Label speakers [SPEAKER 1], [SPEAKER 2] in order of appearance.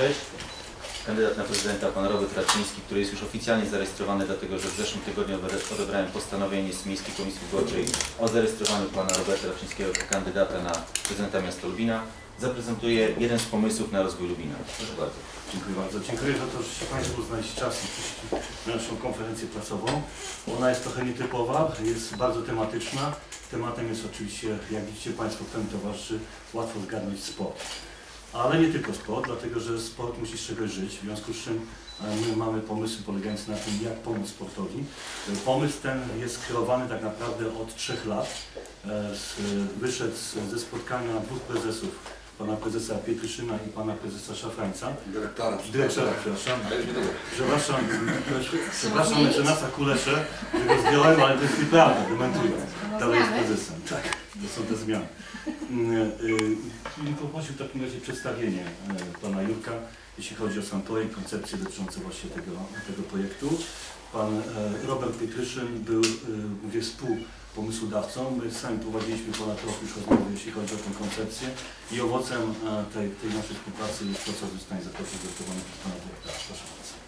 [SPEAKER 1] Cześć. Kandydat na prezydenta, pan Robert Raczyński, który jest już oficjalnie zarejestrowany, dlatego że w zeszłym tygodniu ode- odebrałem postanowienie z Miejskiej Komisji Wyborczej o zarejestrowaniu pana Roberta Raczyńskiego jako kandydata na prezydenta miasta Lubina, zaprezentuje jeden z pomysłów na rozwój Lubina. Proszę bardzo.
[SPEAKER 2] Dziękuję bardzo. Dziękuję za to, że Państwo znaleźli czas na naszą konferencję prasową. Ona jest trochę nietypowa, jest bardzo tematyczna. Tematem jest oczywiście, jak widzicie Państwo, którym towarzyszy, łatwo zgadnąć sport. Ale nie tylko sport, dlatego że sport musi z czegoś żyć, w związku z czym e, my mamy pomysły polegające na tym, jak pomóc sportowi. E, Pomysł ten jest kreowany tak naprawdę od trzech lat. E, Wyszedł ze spotkania dwóch prezesów, pana prezesa Pietryszyna i pana prezesa Szafrańca.
[SPEAKER 3] Dyrektora.
[SPEAKER 2] Dyrektora, przepraszam. Przepraszam, przepraszam mecenasa Kulesze, że go zdjąłem, ale to jest nieprawda, dementuję. Dalej jest prezesem. Tak, to są te zmiany. Mm, y, poprosił w takim razie przedstawienie e, pana Jurka, jeśli chodzi o sam projekt, koncepcję dotyczącą właśnie tego, tego projektu. Pan e, Robert Pietryszyn był, e, mówię, współpomysłodawcą. My sami prowadziliśmy ponad rok już rozmowy, jeśli chodzi o tę koncepcję i owocem tej, tej naszej współpracy jest to, co zostanie zaprezentowane przez pana dyrektora. Proszę bardzo.